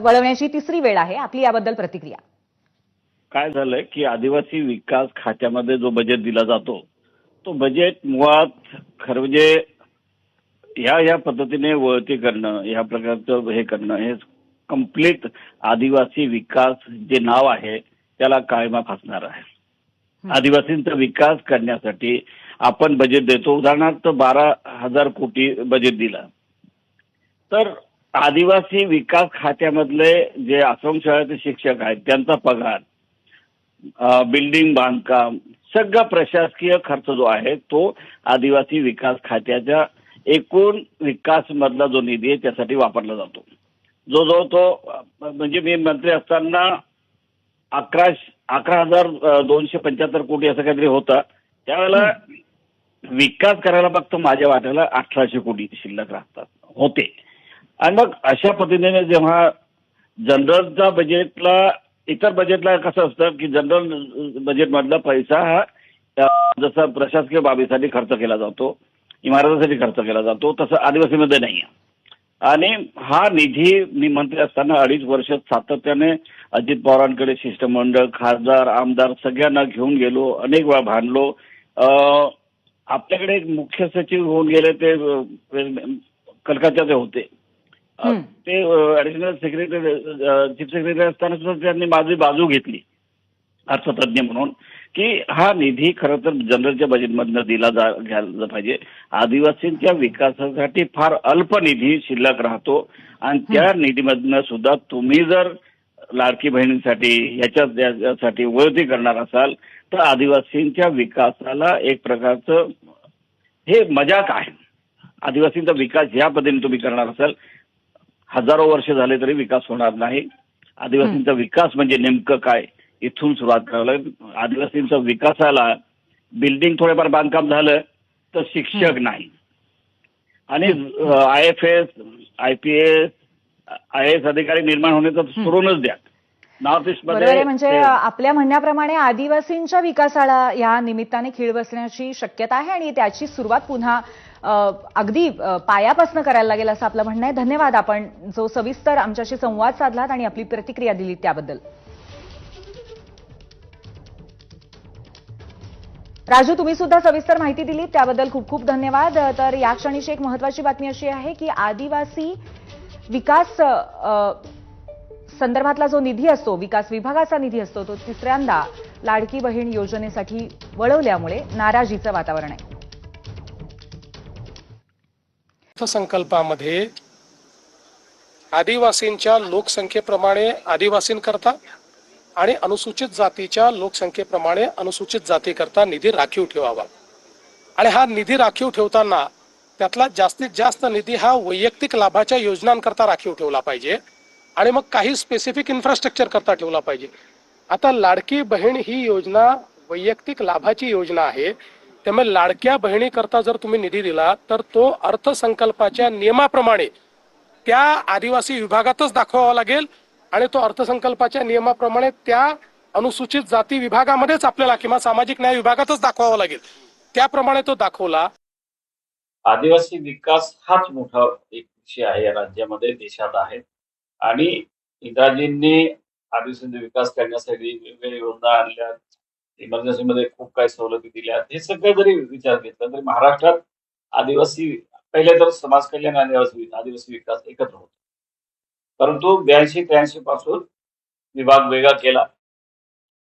वळवण्याची तिसरी वेळ आहे. आपली याबद्दल प्रतिक्रिया. काय झालंय की आदिवासी विकास खात्यामध्ये जो बजेट दिला जातो तो बजेट मुळात खरं म्हणजे ह्या ह्या पद्धतीने वळती करणं ह्या प्रकारचं हे करणं हे कंप्लीट आदिवासी विकास जे नाव आहे त्याला काळीमा फासणार आहे. आदिवासींचा विकास करण्यासाठी आपण बजेट देतो. उदाहरणार्थ बारा हजार कोटी बजेट दिला. तर आदिवासी विकास खात्यामधले जे आश्रमशाळेचे शिक्षक आहेत त्यांचा पगार बिल्डिंग बांधकाम सगळा प्रशासकीय खर्च जो आहे तो आदिवासी विकास खात्याच्या एकूण विकास मधला जो निधी आहे त्यासाठी वापरला जातो. जो जो तो म्हणजे मी मंत्री असताना अकरा अकरा हजार दोनशे पंच्याहत्तर कोटी असं काहीतरी होतं. त्यावेळेला विकास करायला फक्त माझ्या वाट्याला अठराशे कोटी शिल्लक राहतात होते. आणि मग अशा पद्धतीने जेव्हा जनरलचा बजेटला इतर बजेटला कसं असतं की जनरल बजेटमधला पैसा हा जसा प्रशासकीय बाबीसाठी खर्च केला जातो इमारतीसाठी खर्च केला जातो तसं आदिवासीमध्ये नाही आहे आणि हा निधी मी मंत्री असताना अडीच वर्ष सातत्याने अजित पवारांकडे शिष्टमंडळ खासदार आमदार सगळ्यांना घेऊन गेलो अनेक वेळा भांडलो. आपल्याकडे एक मुख्य सचिव होऊन गेले ते कलकत्त्याचे होते. ते ऍडिशनल सेक्रेटरी चीफ सेक्रेटरी असताना सुद्धा त्यांनी माझी बाजू घेतली अर्थतज्ञ म्हणून की हा निधी खरं तर जनरलच्या बजेटमधनं दिला जा घ्यायला पाहिजे. आदिवासींच्या विकासासाठी फार अल्प निधी शिल्लक राहतो आणि त्या निधीमधनं सुद्धा तुम्ही जर लाडकी बहिणींसाठी याच्या याच्यासाठी वळती करणार असाल तर आदिवासींच्या विकासाला एक प्रकारचं हे मजाक आहे. आदिवासींचा विकास ह्या पद्धतीने तुम्ही करणार असाल हजारो वर्ष झाले तरी विकास होणार नाही. आदिवासींचा विकास म्हणजे नेमकं काय? इथून सुरुवात करावं लागेल. आदिवासींचा विकासाला बिल्डिंग थोडेफार बांधकाम झालं तर शिक्षक नाही. आणि I F S I P S I S अधिकारी निर्माण होण्याचं सोडूनच द्या. नॉर्थ ईस्ट आहे. म्हणजे मध्ये आपल्या म्हणण्याप्रमाणे आदिवासींच्या विकासाला या निमित्ताने खीळ बसण्याची शक्यता आहे आणि त्याची सुरुवात पुन्हा अगदी पायापासून करायला लागेल असं आपलं म्हणणं आहे. धन्यवाद आपण जो सविस्तर आमच्याशी संवाद साधलात आणि आपली प्रतिक्रिया दिली त्याबद्दल. राजू तुम्ही सुद्धा सविस्तर माहिती दिली त्याबद्दल खूप खूप धन्यवाद. तर या क्षणीची एक महत्वाची बातमी अशी आहे की आदिवासी विकास संदर्भातला जो निधी असतो विकास विभागाचा निधी असतो तो तिसऱ्यांदा लाडकी बहीण योजनेसाठी वळवल्यामुळे नाराजीचं वातावरण आहे. अर्थसंकल्पामध्ये आदिवासींच्या लोकसंख्येप्रमाणे आदिवासींकरता आणि अनुसूचित जातीच्या लोकसंख्येप्रमाणे अनुसूचित जातीकरता निधी राखीव ठेवावा. आणि हा निधी राखीव ठेवताना त्यातला जास्तीत जास्त निधी हा वैयक्तिक लाभाच्या योजनांकरता राखीव ठेवला पाहिजे आणि मग काही स्पेसिफिक इन्फ्रास्ट्रक्चर करता ठेवला पाहिजे. आता लाडकी बहीण ही योजना वैयक्तिक लाभाची योजना आहे. त्यामुळे लाडक्या बहिणीकरता जर तुम्ही निधी दिला तर तो अर्थसंकल्पाच्या नियमाप्रमाणे त्या आदिवासी विभागातच दाखवावा लागेल आणि तो अर्थसंकल्पाच्या नियमाप्रमाणे त्या अनुसूचित जाती विभागामध्येच आपल्याला किंवा सामाजिक न्याय विभागातच दाखवावा लागेल. त्याप्रमाणे तो दाखवला. आदिवासी विकास हाच मोठा एक विषय आहे या राज्यामध्ये देशात आहे. आणि इंद्राजींनी आदिवासींचा विकास करण्यासाठी वेगवेगळ्या योजना आणल्या इमर्जन्सीमध्ये खूप काही सवलती दिल्या हे सगळं जरी विचार घेतला तरी महाराष्ट्रात आदिवासी पहिले तर समाज कल्याण आणि आदिवासी आदिवासी विकास एकत्र होतो. परंतु ब्याऐंशी त्र्याऐंशी पासून विभाग वेगळा केला.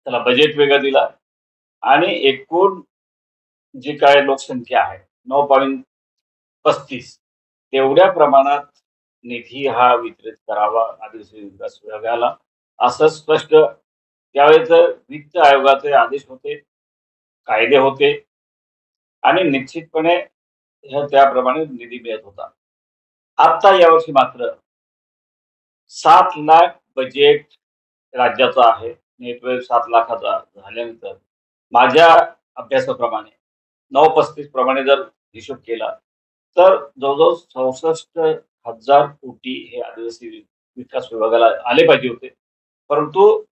त्याला बजेट वेगळा दिला आणि एकूण जी काय लोकसंख्या आहे नऊ पॉईंट पस्तीस तेवढ्या प्रमाणात निधी हा वितरित करावा आदिवासी विकास विभागाला असं स्पष्ट त्यावेळेस वित्त आयोगाचे आदेश होते कायदे होते आणि निश्चितपणे त्याप्रमाणे निधी मिळत होता. आता यावर्षी मात्र सात लाख बजेट राज्याचा आहे. नेटवर्क सात लाखाचा झाल्यानंतर माझ्या अभ्यासाप्रमाणे नऊ पस्तीस प्रमाणे जर हिशोब केला तर जवळजवळ चौसष्ट हजार कोटी हे आदिवासी विकास विभागाला आले पाहिजे होते. परंतु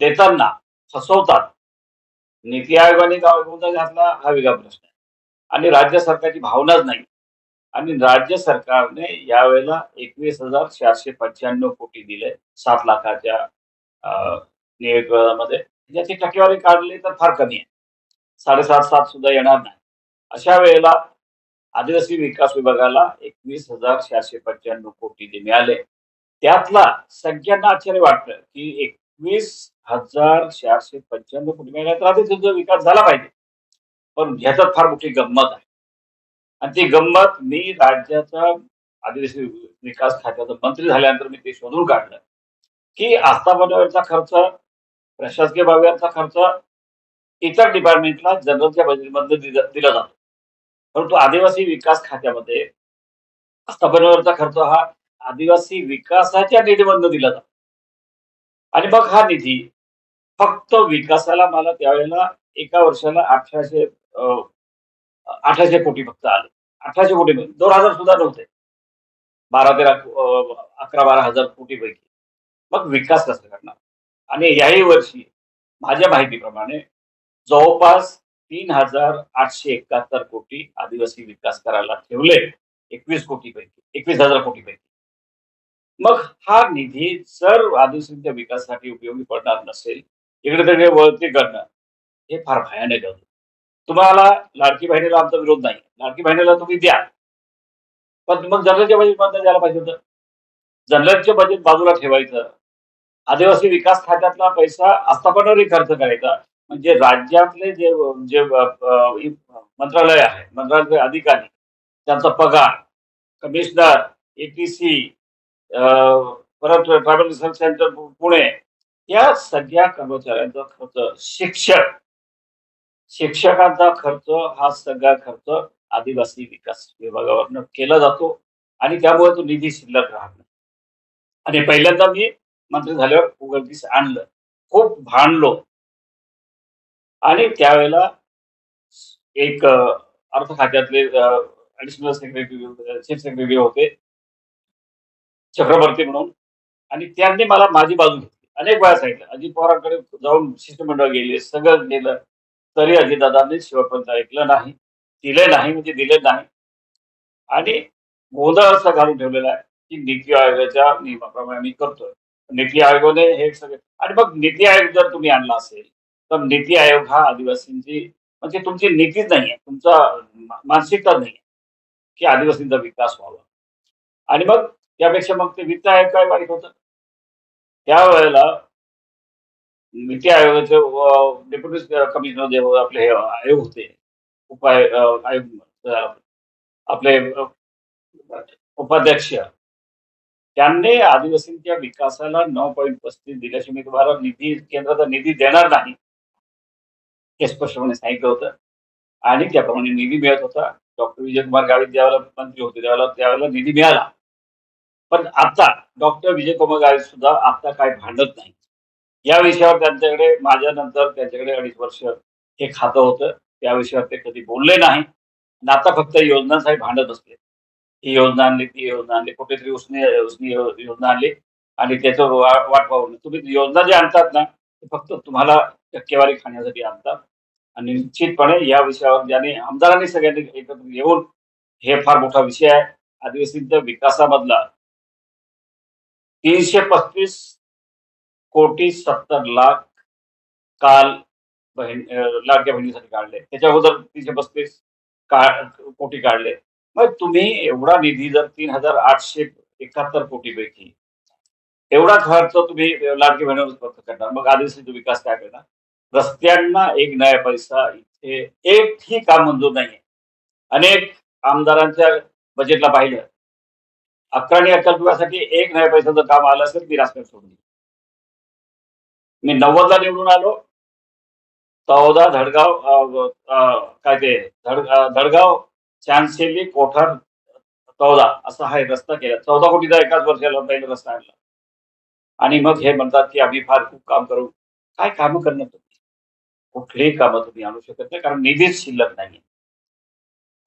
देताना फसवतात. नीती आयोगाने गोंधळ घातला हा वेगळा प्रश्न आहे. आणि राज्य सरकारची भावनाच नाही. आणि राज्य सरकारने यावेळेला एकवीस हजार चारशे पंच्याण्णव कोटी दिले सात लाखाच्या अं, नियोजनामध्ये ज्याची टक्केवारी काढली तर फार कमी आहे. साडेसात सात सुद्धा येणार नाही. अशा वेळेला आदिवासी विकास विभागाला एकवीस हजार चारशे पंच्याण्णव कोटी जे मिळाले त्यातला सगळ्यांना आश्चर्य वाटतं की एक एकवीस हजार चारशे पंच्याण्णव कोटी मिळाले तर आदिवासीचा विकास झाला पाहिजे. पण ह्याच्यात फार मोठी गंमत आहे. आणि ती गंमत मी राज्याचा आदिवासी विकास खात्याचा मंत्री झाल्यानंतर मी ते शोधून काढलं. की आस्थापनावरचा खर्च प्रशासकीय बाबीवरचा खर्च इतर डिपार्टमेंटला जनरलच्या बजेटमध्ये दिला जातो. परंतु आदिवासी विकास खात्यामध्ये आस्थापनावरचा खर्च हा आदिवासी विकासाच्या निधीमधनं दिला जातो. आणि मग हा निधी फक्त विकासाला मला त्यावेळेला एका वर्षाला अठराशे अं, अठराशे कोटी फक्त आले. अठराशे कोटी दोन हजार सुद्धा नव्हते. बारा तेरा अकरा बारा हजार कोटी पैकी. मग विकास कसा करणार? आणि याही वर्षी माझ्या माहितीप्रमाणे जवळपास तीन हजार आठशे एकाहत्तर कोटी आदिवासी विकास करायला ठेवले. एकवीस कोटी पैकी. एकवीस हजार कोटी पैकी. मग हा निधी जर आदिवासींच्या विकासासाठी उपयोगी पडणार नसेल इकडे तिकडे वळती करणं हे फार भयानक होतं तुम्हाला लाडकी बहिणीला आमचा विरोध नाही. लाडकी बहिणीला तुम्ही द्या. पण मग जनरलच्या बजेटमध्ये द्यायला पाहिजे होतं. जनरलचे बजेट बाजूला ठेवायचं. आदिवासी विकास खात्यातला पैसा आस्थापनावरही खर्च करायचा. म्हणजे राज्यातले जे जे मंत्रालय आहे मंत्रालय अधिकारी त्यांचा पगार कमिशनर एटीसी परत ट्रायबल रिसर्च सेंटर पुणे या सगळ्या कर्मचाऱ्यांचा खर्च शिक्षक शिक्षकांचा खर्च हा सगळा खर्च आदिवासी विकास विभागावरनं केला जातो आणि त्यामुळे तो निधी शिल्लक राहत नाही. आणि पहिल्यांदा मी मंत्री झाल्यावर उघडकीस आणलं. खूप भांडलो. आणि त्यावेळेला एक अर्थ खात्यातले ऍडिशनल सेक्रेटरी चीफ सेक्रेटरी होते. चक्रवर्ती म्हणून. आणि त्यांनी मला माझी बाजू घेतली. अनेक वेळा सांगितलं अजित पवारांकडे जाऊन शिष्टमंडळ गेले सगळं गेलं तरी अजितदादांनी शेवटपर्यंत ऐकलं नाही दिले नाही म्हणजे दिले नाही. आणि गोंधळ असा घालून ठेवलेला आहे की नीती आयोगाच्या नियमाप्रमाणे मी करतोय. नीती आयोगाने हे सगळे आणि मग नीती आयोग जर तुम्ही आणला असेल तर नीती आयोग हा आदिवासींची म्हणजे तुमची नीतीच नाही आहे तुमचा मानसिकता नाही की आदिवासींचा विकास व्हावा. आणि मग त्यापेक्षा मग ते वित्त आयोग काय वाईट होत? त्यावेळेला नीती आयोगाचे डेप्युटी कमिशनर जे आपले हे आयोग होते उपाय आयोग आपले उपाध्यक्ष त्यांनी आदिवासींच्या विकासाला नऊ पॉईंट पस्तीस दिल्याशिवाय मी तुम्हाला निधी केंद्राचा निधी देणार नाही. हे स्पष्टपणे सांगितलं होतं. आणि त्याप्रमाणे निधी मिळत होता. डॉक्टर विजय कुमार गावित ज्यावेळेला मंत्री होते त्यावेळेला त्यावेळेला निधी मिळाला. पण आता डॉक्टर विजयकुमार गावित सुद्धा आता काय भांडत नाही या विषयावर त्यांच्याकडे माझ्या नंतर त्यांच्याकडे अडीच वर्ष हे खातं होतं. त्या विषयावर ते कधी बोलले नाही. आणि आता फक्त योजनांसाठी भांडत असले ही योजना आणली ती योजना आणली कुठेतरी उसने उसने योजना आणली. आणि त्याचं वाट पाहून. तुम्ही योजना जे आणतात ना ते फक्त तुम्हाला टक्केवारी खाण्यासाठी आणतात. आणि निश्चितपणे या विषयावर ज्याने आमदारांनी सगळ्यांनी एकत्र येऊन हे फार मोठा विषय आहे. आदिवासींच्या विकासामधला तीनशे पस्तीस कोटी सत्तर लाख काल बहीण लाडक्या बहिणीसाठी काढले. त्याच्या अगोदर तीनशे पस्तीस का कोटी काढले. मग तुम्ही एवढा निधी जर तीन हजार आठशे एकाहत्तर कोटी पैकी एवढा खर्च तुम्ही लाडकी बहिणीवर खर्च करणार. मग आदिवासीचा विकास काय करणार? रस्त्यांना एक नया पैसा इथे एकही काम मंजूर नाहीये. अनेक आमदारांच्या बजेटला पाहिलं. अकरा आणि अकरा विभागासाठी एक नाही पैशाचं काम आलं असेल मी राजकारण सोडून मी नव्वदला निवडून आलो. चौदा धडगाव काय ते धड धडगाव चांदशेली कोठार चौदा असा हा एक रस्ता केला. चौदा कोटीचा एकाच वर्षाला पहिला रस्ता आणला. आणि मग हे म्हणतात की आम्ही फार खूप काम करू. काय कामं करणार तुम्ही? कुठलीही कामं तुम्ही आणू शकत नाही कारण निधीच शिल्लक नाही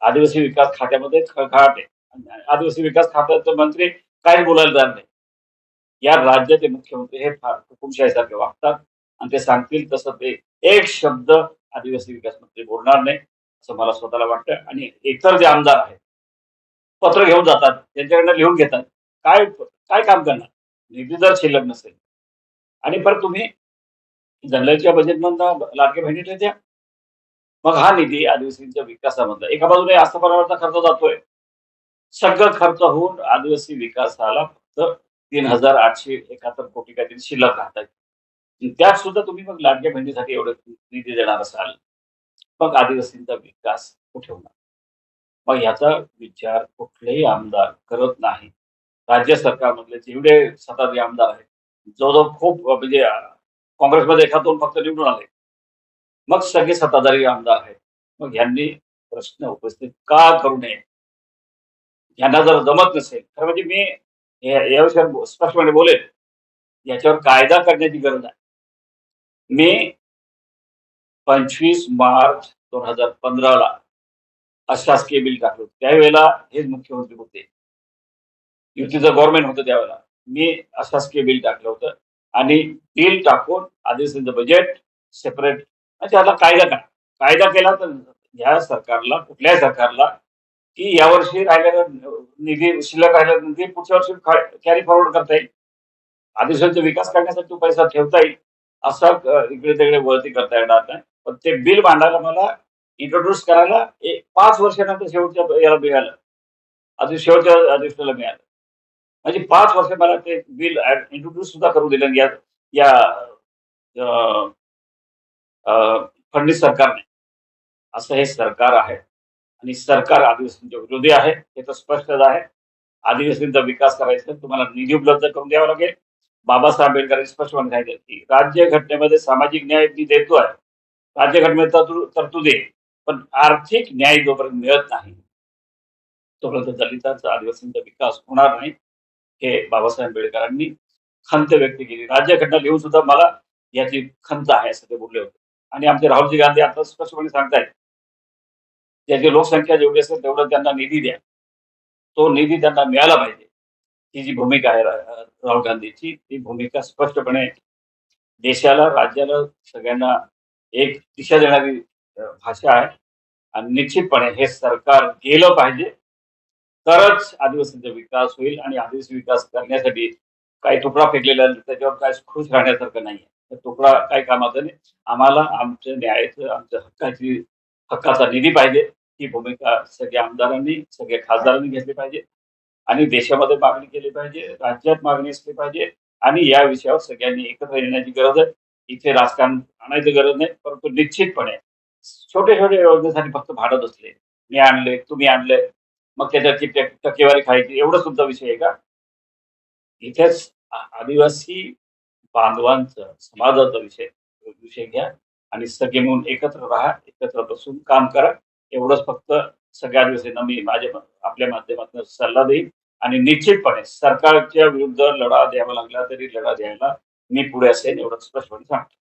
आदिवासी विकास खात्यामध्ये खळखळाट आहे. आदिवासी विकास खात्याचे मंत्री काय बोलायला जात नाही. या राज्याचे मुख्यमंत्री हे फार हुकुमशाहीसारखे वागतात आणि ते सांगतील तसं ते एक शब्द आदिवासी विकास मंत्री बोलणार नाही असं मला स्वतःला वाटतं. आणि इतर जे आमदार आहेत पत्र घेऊन जातात त्यांच्याकडनं लिहून घेतात काय काय काम करणार? निधी जर शिल्लक नसेल आणि परत तुम्ही जनरलच्या बजेटमधनं लाडके बहिणीला द्या. मग हा निधी आदिवासींच्या विकासामधला एका बाजूने आस्थापनावरचा खर्च जातोय सगळं खर्च होऊन आदिवासी विकासाला फक्त तीन हजार आठशे एकाहत्तर कोटी काहीतरी शिल्लक राहतात. त्यात सुद्धा तुम्ही मग लाडक्या बहिणीसाठी एवढं निधी देणार असाल मग आदिवासींचा विकास कुठे होणार? मग याचा विचार कुठलेही आमदार करत नाही राज्य सरकारमधले जेवढे सत्ताधारी आमदार आहेत जवळजवळ खूप म्हणजे काँग्रेसमध्ये एखाद दोन फक्त निवडून आले. मग सगळे सत्ताधारी आमदार आहेत. मग यांनी प्रश्न उपस्थित का करू नये? यांना जर जमत नसेल तर म्हणजे मी या- या स्पष्टपणे बोलेल याच्यावर कायदा करण्याची गरज आहे. मी पंचवीस मार्च दोन हजार पंधराला अशासकीय बिल टाकलं. त्यावेळेला हेच मुख्यमंत्री होते. युतीचं गव्हर्नमेंट होतं त्यावेळेला. मी अशासकीय बिल टाकलं होतं. आणि बिल टाकून आदिवासीचं बजेट सेपरेट म्हणजे त्याला कायदा करा कायदा केला तर ह्या सरकारला कुठल्याही सरकारला की यावर्षी राहिलेला निधी शिल्लक राहिला निधी पुढच्या वर्षी कॅरी फॉरवर्ड करता येईल. आदिवासींचा विकास करण्यासाठी तो पैसा ठेवता येईल असं इकडे तिकडे वळती करता येणार नाही. पण ते बिल मांडायला मला इंट्रोड्यूस करायला एक पाच वर्षानंतर शेवटच्या याला मिळालं. अजून शेवटच्या अधिवेशनाला मिळालं. म्हणजे पाच वर्ष मला ते बिल इंट्रोड्यूस सुद्धा करू दिलं या या फडणवीस सरकारने. असं हे सरकार आहे. आणि सरकार आदिवासींच्या विरोधी आहे हे तर स्पष्टच आहे. आदिवासींचा विकास करायचा तुम्हाला निधी उपलब्ध करून द्यावा लागेल. बाबासाहेब आंबेडकरांनी स्पष्टपणे सांगितलं की राज्य घटनेमध्ये सामाजिक न्याय मी देतो आहे. राज्य घटनेमध्ये तरतुदी पण आर्थिक न्याय जोपर्यंत मिळत नाही तोपर्यंत दलितांचा आदिवासींचा विकास होणार नाही हे बाबासाहेब आंबेडकरांनी खंत व्यक्त केली. राज्य घटना लिहून सुद्धा मला याची खंत आहे असं ते बोलले होते. आणि आमचे राहुलजी गांधी आता स्पष्टपणे सांगतायत ज्याची लोकसंख्या जेवढी असेल तेवढं त्यांना निधी द्या. तो निधी त्यांना मिळाला पाहिजे. ही जी भूमिका आहे रा- राहुल गांधीची ती भूमिका स्पष्टपणे देशाला राज्याला सगळ्यांना एक दिशा देणारी अ, भाषा आहे. आणि निश्चितपणे हे सरकार गेलं पाहिजे. तरच आदिवासींचा विकास होईल आणि आदिवासी विकास करण्यासाठी काही तुकडा फेकलेला आहे, त्याच्यावर काय खुश राहण्यासारखं नाही आहे तुकडा काही कामाचा नाही. आम्हाला आमच्या न्यायाचं आमच्या हक्काची हक्काचा निधी पाहिजे ही भूमिका सगळ्या आमदारांनी सगळ्या खासदारांनी घेतली पाहिजे. आणि देशामध्ये मागणी केली पाहिजे राज्यात मागणी असली पाहिजे आणि या विषयावर सगळ्यांनी एकत्र येण्याची गरज आहे. इथे राजकारण आणायची गरज नाही परंतु निश्चितपणे छोटे छोटे योजनेसाठी फक्त भाडत असले मी आणले तुम्ही आणले मग त्याच्याची टक्केवारी खायची एवढं सुद्धा विषय आहे का? इथेच आदिवासी बांधवांचं समाजाचा विषय विषय घ्या. आणि सगळे म्हणून एकत्र राहा एकत्र बसून काम करा. एवढंच फक्त सगळ्या दिवसांना मी माझ्या आपल्या माध्यमातून सल्ला देईन. आणि निश्चितपणे सरकारच्या विरुद्ध लढा द्यावा लागला तरी लढा द्यायला मी पुढे असेल एवढं स्पष्टपणे सांगतो.